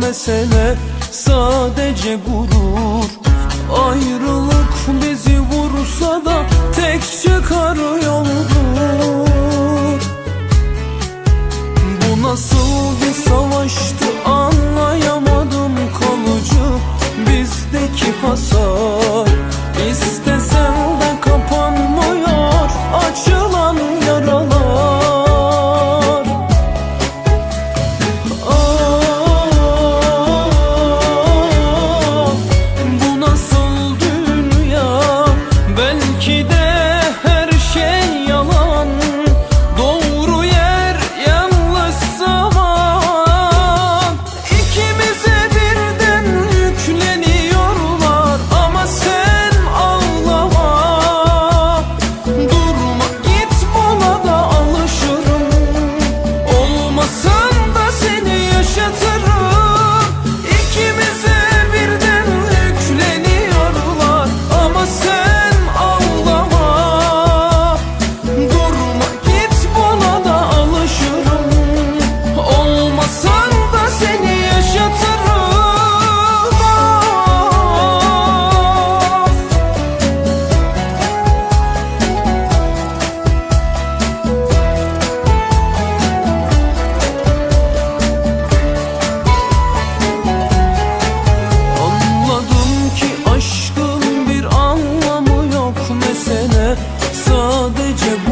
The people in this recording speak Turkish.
mesele sadece gurur. Ayrılık bizi vursa da tek çıkar yoldur you